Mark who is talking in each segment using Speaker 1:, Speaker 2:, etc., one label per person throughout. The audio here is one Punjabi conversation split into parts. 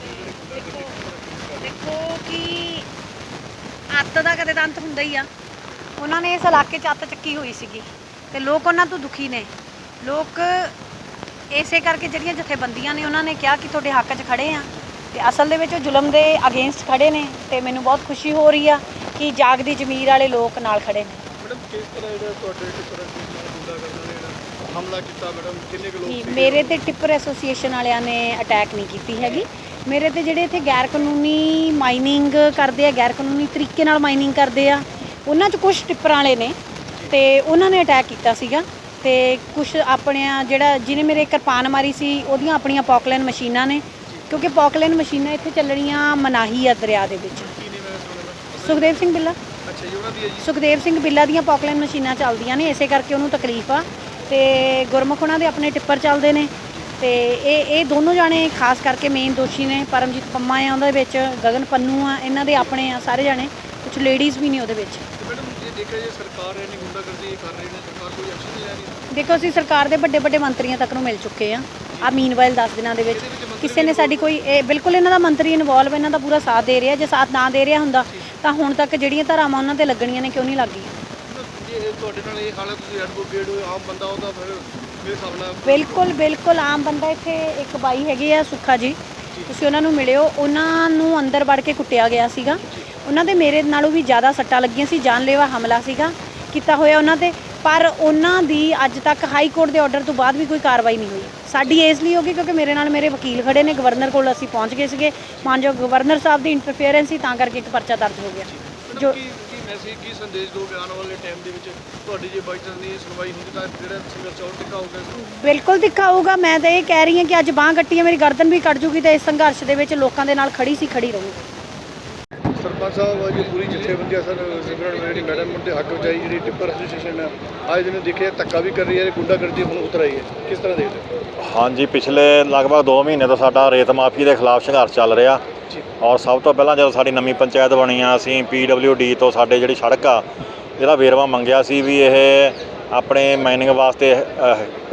Speaker 1: ਦੇਖੋ ਦੇਖੋ ਕਿ ਅੱਤ ਦਾ ਕਦੇ ਤਾਂ ਅੰਤ ਹੁੰਦਾ ਹੀ ਆ। ਉਹਨਾਂ ਨੇ ਇਸ ਇਲਾਕੇ 'ਚ ਅੱਤ ਚੱਕੀ ਹੋਈ ਸੀਗੀ ਤੇ ਲੋਕ ਉਹਨਾਂ ਤੋਂ ਦੁਖੀ ਨੇ। ਲੋਕ ਇਸੇ ਕਰਕੇ ਜਿਹੜੀਆਂ ਜਥੇਬੰਦੀਆਂ ਨੇ ਉਹਨਾਂ ਨੇ ਕਿਹਾ ਕਿ ਤੁਹਾਡੇ ਹੱਕ 'ਚ ਖੜੇ ਆ ਤੇ ਅਸਲ ਦੇ ਵਿੱਚ ਉਹ ਜ਼ੁਲਮ ਦੇ ਅਗੇਂਸਟ ਖੜੇ ਨੇ ਤੇ ਮੈਨੂੰ ਬਹੁਤ ਖੁਸ਼ੀ ਹੋ ਰਹੀ ਆ ਕਿ ਜਾਗਦੀ ਜ਼ਮੀਰ ਵਾਲੇ ਲੋਕ ਨਾਲ ਖੜੇ ਨੇ।
Speaker 2: ਮੈਡਮ ਕਿਸ ਤਰ੍ਹਾਂ ਜਿਹੜਾ ਤੁਹਾਡੇ ਟਿੱਪਰ ਗੁੰਡਾ ਕਰਨਾ ਨੇ ਜਿਹੜਾ ਹਮਲਾ ਕੀਤਾ ਮੈਡਮ ਕਿੰਨੇ ਕੁ ਲੋਕ
Speaker 1: ਨਹੀਂ
Speaker 2: ਸੀਗੇ?
Speaker 1: ਮੇਰੇ ਤੇ ਟਿੱਪਰ ਐਸੋਸੀਏਸ਼ਨ ਵਾਲਿਆਂ ਨੇ ਅਟੈਕ ਨਹੀਂ ਕੀਤੀ ਹੈਗੀ। ਮੇਰੇ ਤੇ ਜਿਹੜੇ ਇੱਥੇ ਗੈਰ ਕਾਨੂੰਨੀ ਮਾਈਨਿੰਗ ਕਰਦੇ ਆ, ਗੈਰ ਕਾਨੂੰਨੀ ਤਰੀਕੇ ਨਾਲ ਮਾਈਨਿੰਗ ਕਰਦੇ ਆ, ਉਹਨਾਂ 'ਚ ਕੁਝ ਟਿੱਪਰਾਂ ਵਾਲੇ ਨੇ ਤੇ ਉਹਨਾਂ ਨੇ ਅਟੈਕ ਕੀਤਾ ਸੀਗਾ ਤੇ ਕੁਝ ਆਪਣਿਆਂ ਜਿਹੜਾ ਜਿਹਨੇ ਮੇਰੇ ਕਿਰਪਾਨ ਮਾਰੀ ਸੀ, ਉਹਦੀਆਂ ਆਪਣੀਆਂ ਪੌਕਲੈਨ ਮਸ਼ੀਨਾਂ ਨੇ, ਕਿਉਂਕਿ ਪੌਕਲੈਨ ਮਸ਼ੀਨਾਂ ਇੱਥੇ ਚੱਲਣੀਆਂ ਮਨਾਹੀ ਆ ਦਰਿਆ ਦੇ ਵਿੱਚ। ਸੁਖਦੇਵ ਸਿੰਘ ਬਿੱਲਾ।
Speaker 2: ਅੱਛਾ ਜੀ ਉਹਨਾਂ ਦੀ ਜੀ
Speaker 1: ਸੁਖਦੇਵ ਸਿੰਘ ਬਿੱਲਾ ਦੀਆਂ ਪੌਕਲੈਨ ਮਸ਼ੀਨਾਂ ਚੱਲਦੀਆਂ ਨੇ, ਇਸੇ ਕਰਕੇ ਉਹਨੂੰ ਤਕਲੀਫ ਆ ਤੇ ਗੁਰਮੁਖ ਉਹਨਾਂ ਦੇ ਆਪਣੇ ਟਿੱਪਰ ਚੱਲਦੇ ਨੇ। ਤੇ ਇਹ ਇਹ ਦੋਨੋਂ ਜਾਣੇ ਖਾਸ ਕਰਕੇ ਮੇਨ ਦੋਸ਼ੀ ਨੇ ਪਰਮਜੀਤ ਪੰਮਾ ਆ ਉਹਦੇ ਵਿੱਚ ਗਗਨ ਪੰਨੂ ਆ ਇਹਨਾਂ ਦੇ ਆਪਣੇ ਆ ਸਾਰੇ ਜਾਣੇ ਕੁਝ ਲੇਡੀਜ਼ ਵੀ ਨੇ ਉਹਦੇ ਵਿੱਚ।
Speaker 2: ਤੇ ਮੈਡਮ ਜੇ ਦੇਖਿਆ ਜੇ ਸਰਕਾਰ ਇਹਨੀ ਗੁੰਡਾਗਰਦੀ ਕਰ ਰਹੀ ਨੇ ਸਰਕਾਰ ਕੋਈ ਐਕਸ਼ਨ ਨਹੀਂ ਲੈ ਰਹੀ?
Speaker 1: ਦੇਖੋ ਅਸੀਂ ਸਰਕਾਰ ਦੇ ਵੱਡੇ ਵੱਡੇ ਮੰਤਰੀਆਂ ਤੱਕ ਨੂੰ ਮਿਲ ਚੁੱਕੇ ਆ। ਆ ਮੀਨਵਾਈਲ 10 ਦਿਨਾਂ ਦੇ ਵਿੱਚ ਕਿਸੇ ਨੇ ਸਾਡੀ ਕੋਈ ਇਹ ਬਿਲਕੁਲ ਇਹਨਾਂ ਦਾ ਮੰਤਰੀ ਇਨਵੋਲਵ ਇਹਨਾਂ ਦਾ ਪੂਰਾ ਸਾਥ ਦੇ ਰਿਹਾ ਜੇ ਸਾਥ ਨਾ ਦੇ ਰਿਹਾ ਹੁੰਦਾ ਤਾਂ ਹੁਣ ਤੱਕ ਜਿਹੜੀਆਂ ਧਾਰਾਵਾਂ ਉਹਨਾਂ ਤੇ ਲੱਗਣੀਆਂ ਨੇ ਕਿਉਂ ਨਹੀਂ ਲੱਗੀਆਂ
Speaker 2: ਤੁਹਾਡੇ ਨਾਲ ਇਹ ਹਾਲਤ ਤੁਸੀਂ ਐਡਵੋਕੇਟ ਹੋ ਆਮ ਬੰਦਾ ਉਹਦਾ ਫਿਰ
Speaker 1: ਬਿਲਕੁਲ ਬਿਲਕੁਲ ਆਮ ਬੰਦਾ ਇੱਥੇ ਇੱਕ ਬਾਈ ਹੈਗੇ ਆ ਸੁੱਖਾ ਜੀ। ਤੁਸੀਂ ਉਹਨਾਂ ਨੂੰ ਮਿਲਿਓ। ਉਹਨਾਂ ਨੂੰ ਅੰਦਰ ਵੜ ਕੇ ਕੁੱਟਿਆ ਗਿਆ ਸੀਗਾ। ਉਹਨਾਂ ਦੇ ਮੇਰੇ ਨਾਲੋਂ ਵੀ ਜ਼ਿਆਦਾ ਸੱਟਾਂ ਲੱਗੀਆਂ ਸੀ। ਜਾਨਲੇਵਾ ਹਮਲਾ ਸੀਗਾ ਕੀਤਾ ਹੋਇਆ ਉਹਨਾਂ ਤੇ। ਪਰ ਉਹਨਾਂ ਦੀ ਅੱਜ ਤੱਕ ਹਾਈ ਕੋਰਟ ਦੇ ਆਰਡਰ ਤੋਂ ਬਾਅਦ ਵੀ ਕੋਈ ਕਾਰਵਾਈ ਨਹੀਂ ਹੋਈ। ਸਾਡੀ ਇਸ ਲਈ ਹੋ ਗਈ ਕਿਉਂਕਿ ਮੇਰੇ ਨਾਲ ਮੇਰੇ ਵਕੀਲ ਖੜੇ ਨੇ। ਗਵਰਨਰ ਕੋਲ ਅਸੀਂ ਪਹੁੰਚ ਗਏ ਸੀਗੇ। ਮਾਨਯੋਗ ਗਵਰਨਰ ਸਾਹਿਬ ਦੀ ਇੰਟਰਫੇਰੈਂਸ ਸੀ ਤਾਂ ਕਰਕੇ ਇੱਕ ਪਰਚਾ ਦਰਜ ਹੋ ਗਿਆ।
Speaker 2: ਜੋ ਮੈਸੇਜ ਕੀ ਸੰਦੇਸ਼ ਦੋਗੇ ਆਉਣ ਵਾਲੇ ਟਾਈਮ ਦੇ ਵਿੱਚ? ਤੁਹਾਡੀ ਜੇ ਬਾਈ ਚਾਂਸ ਨਹੀਂ ਸੁਣਵਾਈ ਹੁੰਦੀ ਤਾਂ ਜਿਹੜਾ ਸੰਘਰਸ਼ ਹੋਰ ਟਿਕਾ ਹੋਊਗਾ
Speaker 1: ਬਿਲਕੁਲ ਦਿਖਾਊਗਾ। ਮੈਂ ਤਾਂ ਇਹ ਕਹਿ ਰਹੀ ਹਾਂ ਕਿ ਅੱਜ ਬਾਹ ਕੱਟੀ ਹੈ ਮੇਰੀ ਗਰਦਨ ਵੀ ਕੱਟ ਜੂਗੀ ਤੇ ਇਸ ਸੰਘਰਸ਼ ਦੇ ਵਿੱਚ ਲੋਕਾਂ ਦੇ ਨਾਲ ਖੜੀ ਸੀ ਖੜੀ ਰਹੂਗੀ।
Speaker 2: ਸਰਪੰਚ ਸਾਹਿਬ ਜੀ ਪੂਰੀ ਜਥੇਬੰਦੀ ਸਰ ਸਿਮਰਨ ਮੇਰੀ ਮੈਡਮ ਦੇ ਹੱਕ ਵਿੱਚ ਆਈ ਜਿਹੜੀ ਟਿੱਪਰ ਐਸੋਸੀਏਸ਼ਨ ਹੈ ਅੱਜ ਦਿਨ ਦੇਖਿਆ ਧੱਕਾ ਵੀ ਕਰ ਰਹੀ ਹੈ ਗੁੰਡਾਗਰਦੀ ਹੁਣ ਉਤਰ ਆਈ ਹੈ। ਕਿਸ ਤਰ੍ਹਾਂ ਦੇਖਦੇ ਹੋ?
Speaker 3: ਹਾਂਜੀ ਪਿਛਲੇ ਲਗਭਗ 2 ਮਹੀਨੇ ਤੋਂ ਸਾਡਾ ਰੇਤ ਮਾਫੀ ਦੇ ਖਿਲਾਫ ਸੰਘਰਸ਼ ਚੱਲ ਰਿਹਾ। ਔਰ ਸਭ ਤੋਂ ਪਹਿਲਾਂ ਜਦੋਂ ਸਾਡੀ ਨਵੀਂ ਪੰਚਾਇਤ ਬਣੀ ਆ ਅਸੀਂ ਡੀ ਤੋਂ ਸਾਡੇ ਜਿਹੜੀ ਸੜਕ ਆ ਇਹਦਾ ਵੇਰਵਾ ਮੰਗਿਆ ਸੀ ਵੀ ਇਹ ਆਪਣੇ ਮਾਈਨਿੰਗ ਵਾਸਤੇ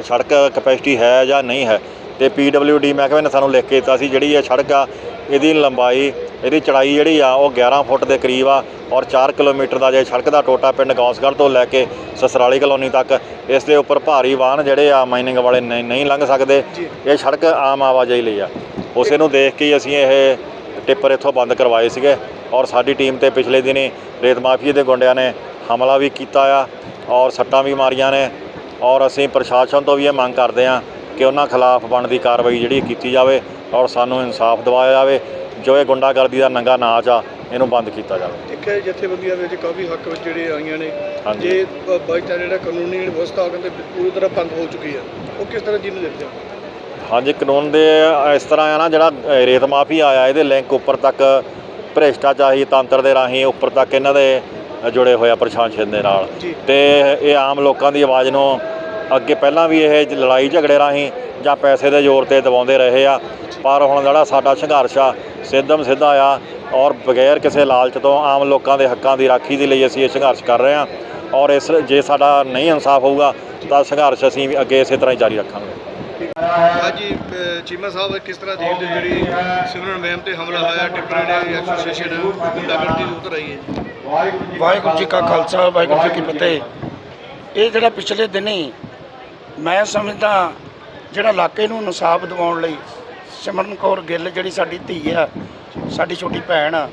Speaker 3: ਸੜਕ ਕਪੈਸਿਟੀ ਹੈ ਜਾਂ ਨਹੀਂ ਹੈ। ਤੇ ਡੀ ਮਹਿਕਮੇ ਨੇ ਸਾਨੂੰ ਲਿਖ ਕੇ ਦਿੱਤਾ ਸੀ ਜਿਹੜੀ ਇਹ ਸੜਕ ਆ ਇਹਦੀ ਲੰਬਾਈ ਇਹਦੀ ਚੜਾਈ ਜਿਹੜੀ ਆ ਉਹ 11 ਫੁੱਟ ਦੇ ਕਰੀਬ ਆ ਔਰ 4 ਕਿਲੋਮੀਟਰ ਦਾ ਜੇ ਸੜਕ ਦਾ ਟੋਟਾ ਪਿੰਡ ਗੌਂਸਗੜ੍ਹ ਤੋਂ ਲੈ ਕੇ ਸਸਰਾਲੀ ਕਲੋਨੀ ਤੱਕ ਇਸ ਦੇ ਉੱਪਰ ਭਾਰੀ ਵਾਹਨ ਜਿਹੜੇ ਆ ਮਾਈਨਿੰਗ ਵਾਲੇ ਨਹੀਂ ਲੰਘ ਸਕਦੇ। ਇਹ ਸੜਕ ਆਮ ਆਵਾਜਾਈ ਲਈ ਆ। ਉਸੇ ਨੂੰ ਦੇਖ ਕੇ ਅਸੀਂ ਇਹ ਟਿੱਪਰ ਇੱਥੋਂ ਬੰਦ ਕਰਵਾਏ ਸੀਗੇ ਔਰ ਸਾਡੀ ਟੀਮ ਤੇ ਪਿਛਲੇ ਦਿਨੀ ਰੇਤ ਮਾਫੀਏ ਦੇ ਗੁੰਡਿਆਂ ਨੇ ਹਮਲਾ ਵੀ ਕੀਤਾ ਆ ਔਰ ਸੱਟਾਂ ਵੀ ਮਾਰੀਆਂ ਨੇ ਔਰ ਅਸੀਂ ਪ੍ਰਸ਼ਾਸਨ ਤੋਂ ਵੀ ਇਹ ਮੰਗ ਕਰਦੇ ਆ ਕਿ ਉਹਨਾਂ ਖਿਲਾਫ ਬਣਦੀ ਕਾਰਵਾਈ ਜਿਹੜੀ ਕੀਤੀ ਜਾਵੇ ਔਰ ਸਾਨੂੰ ਇਨਸਾਫ ਦਿਵਾਇਆ ਜਾਵੇ ਜੋ ਇਹ ਗੁੰਡਾਗਰਦੀ ਦਾ ਨੰਗਾ ਨਾਚ ਆ ਇਹਨੂੰ ਬੰਦ ਕੀਤਾ ਜਾਵੇ।
Speaker 2: ਦੇਖਿਆ ਜਥੇਬੰਦੀਆਂ ਦੇ ਵਿੱਚ ਕਾਫੀ ਹੱਕ ਵਿੱਚ ਜਿਹੜੇ ਆਈਆਂ ਨੇ। ਜੇ ਬਾਈ ਚਾਂਸ ਜਿਹੜਾ ਕਾਨੂੰਨੀ ਵਿਵਸਥਾ ਉਹ ਕਹਿੰਦੇ ਪੂਰੀ ਤਰ੍ਹਾਂ ਬੰਦ ਹੋ ਚੁੱਕੀ ਹੈ ਉਹ ਕਿਸ ਤਰ੍ਹਾਂ ਜਿਹਨੂੰ ਦੇਖਦੇ ਹੋ
Speaker 3: ਹਾਂਜੀ ਕਾਨੂੰਨ ਦੇ ਇਸ ਤਰ੍ਹਾਂ ਆ ਨਾ ਜਿਹੜਾ ਰੇਤ ਮਾਫੀ ਆਇਆ ਇਹਦੇ ਲਿੰਕ ਉੱਪਰ ਤੱਕ ਭ੍ਰਿਸ਼ਟਾਚਾਰੀ ਤੰਤਰ ਦੇ ਰਾਹੀਂ ਉੱਪਰ ਤੱਕ ਇਹਨਾਂ ਦੇ ਜੁੜੇ ਹੋਇਆ ਪ੍ਰਸ਼ਾਸਨ ਦੇ ਨਾਲ। ਤੇ ਇਹ ਆਮ ਲੋਕਾਂ ਦੀ ਆਵਾਜ਼ ਨੂੰ ਅੱਗੇ ਪਹਿਲਾਂ ਵੀ ਇਹ ਲੜਾਈ ਝਗੜੇ ਰਾਹੀਂ ਜਾਂ ਪੈਸੇ ਦੇ ਜ਼ੋਰ ਤੇ ਦਬਾਉਂਦੇ ਰਹੇ ਆ। ਪਰ ਹੁਣ ਜਿਹੜਾ ਸਾਡਾ ਸੰਘਰਸ਼ ਆ ਸਿੱਧਮ ਸਿੱਧਾ ਆ ਔਰ ਬਗੈਰ ਕਿਸੇ ਲਾਲਚ ਤੋਂ ਆਮ ਲੋਕਾਂ ਦੇ ਹੱਕਾਂ ਦੀ ਰਾਖੀ ਦੇ ਲਈ ਅਸੀਂ ਇਹ ਸੰਘਰਸ਼ ਕਰ ਰਹੇ ਹਾਂ। ਔਰ ਇਸ ਜੇ ਸਾਡਾ ਨਹੀਂ ਇਨਸਾਫ ਹੋਊਗਾ ਤਾਂ ਸੰਘਰਸ਼ ਅਸੀਂ ਅੱਗੇ ਇਸੇ ਤਰ੍ਹਾਂ ਹੀ ਜਾਰੀ ਰੱਖਾਂਗੇ।
Speaker 2: ਹਾਂਜੀ ਚੀਮਾ ਸਾਹਿਬ, ਕਿਸ ਤਰ੍ਹਾਂ ਦੇਖਦੇ ਜਿਹੜੀ ਸਿਮਰਨ ਮੈਮ ਤੇ ਹਮਲਾ ਹੋਇਆ ਟਿੱਪਰ ਜਿਹੜੇ ਐਸੋਸੀਏਸ਼ਨ ਗੁੰਡਾਗਰਦੀ ਦੀ ਉਤਰ ਆਈ ਹੈ
Speaker 4: ਵਾਹਿਗੁਰੂ ਜੀ ਕਾ ਖਾਲਸਾ, ਵਾਹਿਗੁਰੂ ਜੀ ਕੀ ਫਤਿਹ। ਇਹ ਜਿਹੜਾ ਪਿਛਲੇ ਦਿਨੀ ਮੈਂ ਸਮਝਦਾ ਜਿਹੜਾ ਇਲਾਕੇ ਨੂੰ ਇਨਸਾਫ ਦਿਵਾਉਣ ਲਈ ਸਿਮਰਨ ਕੌਰ ਗਿੱਲ ਜਿਹੜੀ ਸਾਡੀ ਧੀ ਆ, ਸਾਡੀ ਛੋਟੀ ਭੈਣ ਆ,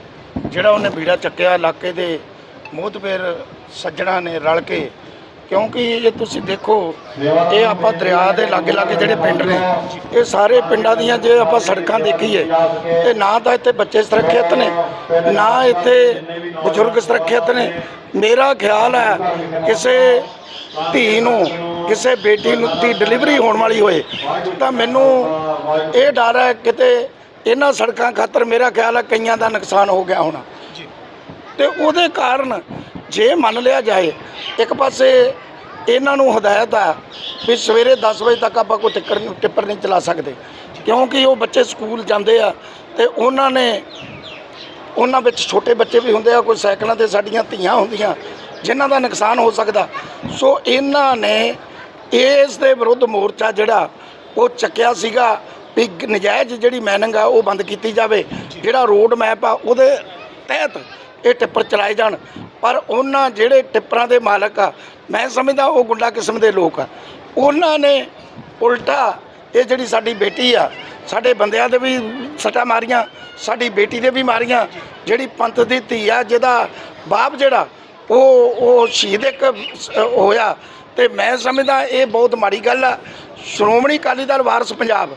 Speaker 4: ਜਿਹੜਾ ਉਹਨੇ ਬੀੜਾ ਚੱਕਿਆ, ਇਲਾਕੇ ਦੇ ਮੋਹਤਬੇਰ ਸੱਜਣਾ ਨੇ ਰਲ ਕੇ ਕਿਉਂਕਿ ਇਹ ਤੁਸੀਂ ਦੇਖੋ ਇਹ ਆਪਾਂ ਦਰਿਆ ਦੇ ਲਾਗੇ ਲਾਗੇ ਜਿਹੜੇ ਪਿੰਡ ਨੇ ਇਹ ਸਾਰੇ ਪਿੰਡਾਂ ਦੀਆਂ ਜੇ ਆਪਾਂ ਸੜਕਾਂ ਦੇਖੀਏ ਤੇ ਨਾ ਤਾਂ ਇੱਥੇ ਬੱਚੇ ਸੁਰੱਖਿਅਤ ਨੇ ਨਾ ਇੱਥੇ ਬਜ਼ੁਰਗ ਸੁਰੱਖਿਅਤ ਨੇ। ਮੇਰਾ ਖਿਆਲ ਹੈ ਕਿਸੇ ਧੀ ਨੂੰ ਕਿਸੇ ਬੇਟੀ ਨੂੰ ਦੀ ਡਿਲੀਵਰੀ ਹੋਣ ਵਾਲੀ ਹੋਏ ਤਾਂ ਮੈਨੂੰ ਇਹ ਡਰ ਹੈ ਕਿਤੇ ਇਹਨਾਂ ਸੜਕਾਂ ਖਾਤਰ ਮੇਰਾ ਖਿਆਲ ਹੈ ਕਈਆਂ ਦਾ ਨੁਕਸਾਨ ਹੋ ਗਿਆ ਹੋਣਾ।
Speaker 2: ਜੀ।
Speaker 4: ਤੇ ਉਹਦੇ ਕਾਰਨ ਜੇ ਮੰਨ ਲਿਆ ਜਾਏ, ਇੱਕ ਪਾਸੇ ਇਹਨਾਂ ਨੂੰ ਹਦਾਇਤ ਆ ਵੀ ਸਵੇਰੇ 10 ਵਜੇ ਤੱਕ ਆਪਾਂ ਕੋਈ ਟਿੱਕਰ ਟਿੱਪਰ ਨਹੀਂ ਚਲਾ ਸਕਦੇ। ਕਿਉਂਕਿ ਉਹ ਬੱਚੇ ਸਕੂਲ ਜਾਂਦੇ ਆ ਤੇ ਉਹਨਾਂ ਨੇ, ਉਹਨਾਂ ਵਿੱਚ ਛੋਟੇ ਬੱਚੇ ਵੀ ਹੁੰਦੇ ਆ, ਕੋਈ ਸਾਈਕਲਾਂ ਤੇ ਸਾਡੀਆਂ ਧੀਆਂ ਹੁੰਦੀਆਂ, ਜਿਨ੍ਹਾਂ ਦਾ ਨੁਕਸਾਨ ਹੋ ਸਕਦਾ। ਸੋ ਇਹਨਾਂ ਨੇ ਇਸ ਦੇ ਵਿਰੁੱਧ ਮੋਰਚਾ ਜਿਹੜਾ, ਉਹ ਚੱਕਿਆ ਸੀਗਾ ਵੀ ਨਜਾਇਜ਼ ਜਿਹੜੀ ਮੈਨਿੰਗ ਆ, ਉਹ ਬੰਦ ਕੀਤੀ ਜਾਵੇ। ਜਿਹੜਾ ਰੋਡ ਮੈਪ ਆ, ਉਹਦੇ ਤਹਿਤ ਇਹ ਟਿੱਪਰ ਚਲਾਏ ਜਾਣ। ਪਰ ਉਹਨਾਂ ਜਿਹੜੇ ਟਿੱਪਰਾਂ ਦੇ ਮਾਲਕ ਆ, ਮੈਂ ਸਮਝਦਾ ਉਹ ਗੁੰਡਾ ਕਿਸਮ ਦੇ ਲੋਕ ਆ। ਉਹਨਾਂ ਨੇ ਉਲਟਾ ਇਹ ਜਿਹੜੀ ਸਾਡੀ ਬੇਟੀ ਆ, ਸਾਡੇ ਬੰਦਿਆਂ ਦੇ ਵੀ ਸੱਟਾਂ ਮਾਰੀਆਂ, ਸਾਡੀ ਬੇਟੀ ਦੇ ਵੀ ਮਾਰੀਆਂ। ਜਿਹੜੀ ਪੰਥ ਦੀ ਧੀ ਆ, ਜਿਹਦਾ ਬਾਪ ਜਿਹੜਾ, ਉਹ ਉਹ ਸ਼ਹੀਦ ਇੱਕ ਹੋਇਆ। ਤੇ ਮੈਂ ਸਮਝਦਾ ਇਹ ਬਹੁਤ ਮਾੜੀ ਗੱਲ ਆ। ਸ਼੍ਰੋਮਣੀ ਅਕਾਲੀ ਦਲ ਵਾਰਸ ਪੰਜਾਬ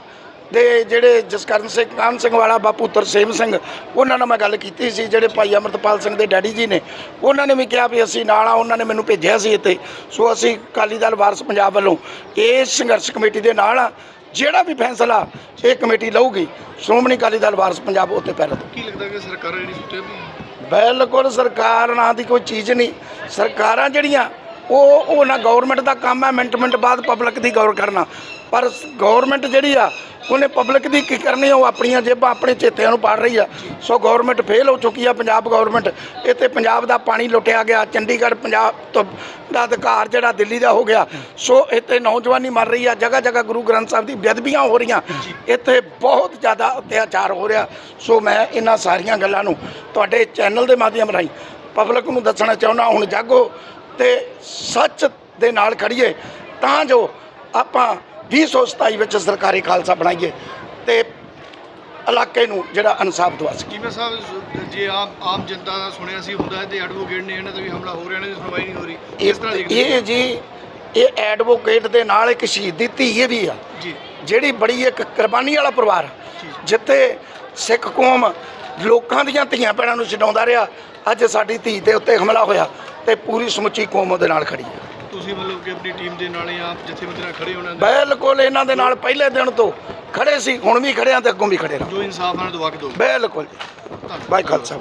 Speaker 4: ਦੇ ਜਿਹੜੇ ਜਸਕਰਨ ਸਿੰਘ ਕਾਨ ਸਿੰਘ ਵਾਲਾ ਬਾਪੂ ਤਰਸੇਮ ਸਿੰਘ ਉਹਨਾਂ ਨਾਲ ਮੈਂ ਗੱਲ ਕੀਤੀ ਸੀ ਜਿਹੜੇ ਭਾਈ ਅਮਰਤਪਾਲ ਸਿੰਘ ਦੇ ਡੈਡੀ ਜੀ ਨੇ। ਉਹਨਾਂ ਨੇ ਵੀ ਕਿਹਾ ਵੀ ਅਸੀਂ ਨਾਲ ਆ ਉਹਨਾਂ ਨੇ ਮੈਨੂੰ ਭੇਜਿਆ ਸੀ ਇੱਥੇ। ਸੋ ਅਸੀਂ ਅਕਾਲੀ ਦਲ ਵਾਰਸ ਪੰਜਾਬ ਵੱਲੋਂ ਇਸ ਸੰਘਰਸ਼ ਕਮੇਟੀ ਦੇ ਨਾਲ ਆ ਜਿਹੜਾ ਵੀ ਫੈਸਲਾ ਇਹ ਕਮੇਟੀ ਲਊਗੀ ਸ਼੍ਰੋਮਣੀ ਅਕਾਲੀ ਦਲ ਵਾਰਸ ਪੰਜਾਬ ਉੱਤੇ ਪੈਰ
Speaker 2: ਕੀ ਲੱਗਦਾ ਕਿ ਸਰਕਾਰਾਂ ਜਿਹੜੀ ਸੁੱਤੇ ਵੀ
Speaker 4: ਬਿਲਕੁਲ ਸਰਕਾਰ ਨਾਂ ਦੀ ਕੋਈ ਚੀਜ਼ ਨਹੀਂ। ਸਰਕਾਰਾਂ ਜਿਹੜੀਆਂ ਉਹ ਉਹ ਨਾ ਗਵਰਨਮੈਂਟ ਦਾ ਕੰਮ ਹੈ ਮਿੰਟ ਮਿੰਟ ਬਾਅਦ ਪਬਲਿਕ ਦੀ ਗੌਰ ਕਰਨਾ। ਪਰ ਗਵਰਨਮੈਂਟ ਜਿਹੜੀ ਆ ਉਹਨੇ ਪਬਲਿਕ ਦੀ ਕੀ ਕਰਨੀ ਉਹ ਆਪਣੀਆਂ ਜੇਬਾਂ ਆਪਣੇ ਚੇਤਿਆਂ ਨੂੰ ਪਾੜ ਰਹੀ ਆ। ਸੋ ਗਵਰਨਮੈਂਟ ਫੇਲ ਹੋ ਚੁੱਕੀ ਆ, ਪੰਜਾਬ ਗਵਰਨਮੈਂਟ ਇੱਥੇ ਪੰਜਾਬ ਦਾ ਪਾਣੀ ਲੁੱਟਿਆ ਗਿਆ, ਚੰਡੀਗੜ੍ਹ ਪੰਜਾਬ ਤੋਂ ਦਾ ਅਧਿਕਾਰ ਜਿਹੜਾ ਦਿੱਲੀ ਦਾ ਹੋ ਗਿਆ। ਸੋ ਇੱਥੇ ਨੌਜਵਾਨੀ ਮਰ ਰਹੀ ਆ ਜਗ੍ਹਾ ਜਗ੍ਹਾ ਗੁਰੂ ਗ੍ਰੰਥ ਸਾਹਿਬ ਦੀ ਬੇਅਦਬੀਆਂ ਹੋ ਰਹੀਆਂ। ਇੱਥੇ ਬਹੁਤ ਜ਼ਿਆਦਾ ਅਤਿਆਚਾਰ ਹੋ ਰਿਹਾ। ਸੋ ਮੈਂ ਇਹਨਾਂ ਸਾਰੀਆਂ ਗੱਲਾਂ ਨੂੰ ਤੁਹਾਡੇ ਚੈਨਲ ਦੇ ਮਾਧਿਅਮ ਰਾਹੀਂ ਪਬਲਿਕ ਨੂੰ ਦੱਸਣਾ ਚਾਹੁੰਦਾ, ਹੁਣ ਜਾਗੋ ਤੇ ਸੱਚ ਦੇ ਨਾਲ ਖੜੀਏ ਤਾਂ ਜੋ ਆਪਾਂ 2027 ਵਿੱਚ ਸਰਕਾਰੀ ਖਾਲਸਾ ਬਣਾਈਏ ਤੇ ਇਲਾਕੇ ਨੂੰ ਜਿਹੜਾ ਇਨਸਾਫ ਦਵਾ ਸਕੀਏ।
Speaker 2: ਕਿਵੇਂ ਸਾਹਿਬ ਜੇ ਆਮ ਆਮ ਜਨਤਾ ਦਾ ਸੁਣਿਆ ਸੀ ਹੁੰਦਾ ਹੈ ਤੇ ਐਡਵੋਕੇਟ ਨੇ ਇਹਨਾਂ ਤੇ ਵੀ ਹਮਲਾ ਹੋ ਰਿਹਾ ਇਹਨਾਂ ਦੀ ਸੁਣਵਾਈ ਨਹੀਂ ਹੋ ਰਹੀ। ਇਸ ਤਰ੍ਹਾਂ
Speaker 4: ਇਹ ਜੀ ਇਹ ਐਡਵੋਕੇਟ ਦੇ ਨਾਲ ਇੱਕ ਸ਼ਹੀਦ ਦੀ ਧੀ ਇਹ ਵੀ ਆ।
Speaker 2: ਜੀ।
Speaker 4: ਜਿਹੜੀ ਬੜੀ ਇੱਕ ਕੁਰਬਾਨੀ ਵਾਲਾ ਪਰਿਵਾਰ। ਜਿੱਥੇ ਸਿੱਖ ਕੌਮ ਲੋਕਾਂ ਦੀਆਂ ਧੀਆਂ ਭੈਣਾਂ ਨੂੰ ਛਡਾਉਂਦਾ ਰਿਹਾ ਅੱਜ ਸਾਡੀ ਧੀ ਦੇ ਉੱਤੇ ਹਮਲਾ ਹੋਇਆ ਤੇ ਪੂਰੀ ਸਮੁੱਚੀ ਕੌਮ ਉਹਦੇ ਨਾਲ ਖੜੀ ਹੈ
Speaker 2: ਤੁਸੀਂ ਮਤਲਬ ਕਿ ਆਪਣੀ ਟੀਮ ਦੇ ਨਾਲ ਜਾਂ ਜਥੇਬੰਦੀ ਨਾਲ ਖੜੇ ਹੋਣਾ
Speaker 4: ਬਿਲਕੁਲ ਇਹਨਾਂ ਦੇ ਨਾਲ ਪਹਿਲੇ ਦਿਨ ਤੋਂ ਖੜੇ ਸੀ ਹੁਣ ਵੀ ਖੜੇ ਆ ਤੇ ਅੱਗੋਂ ਵੀ ਖੜੇ ਰਹਾਂ
Speaker 2: ਜੋ ਇਨਸਾਫ ਨਾਲ ਦਵਾ ਕੇ ਦਿਓ।
Speaker 4: ਬਿਲਕੁਲ ਜੀ। ਬਾਈ ਖਾਲਸਾ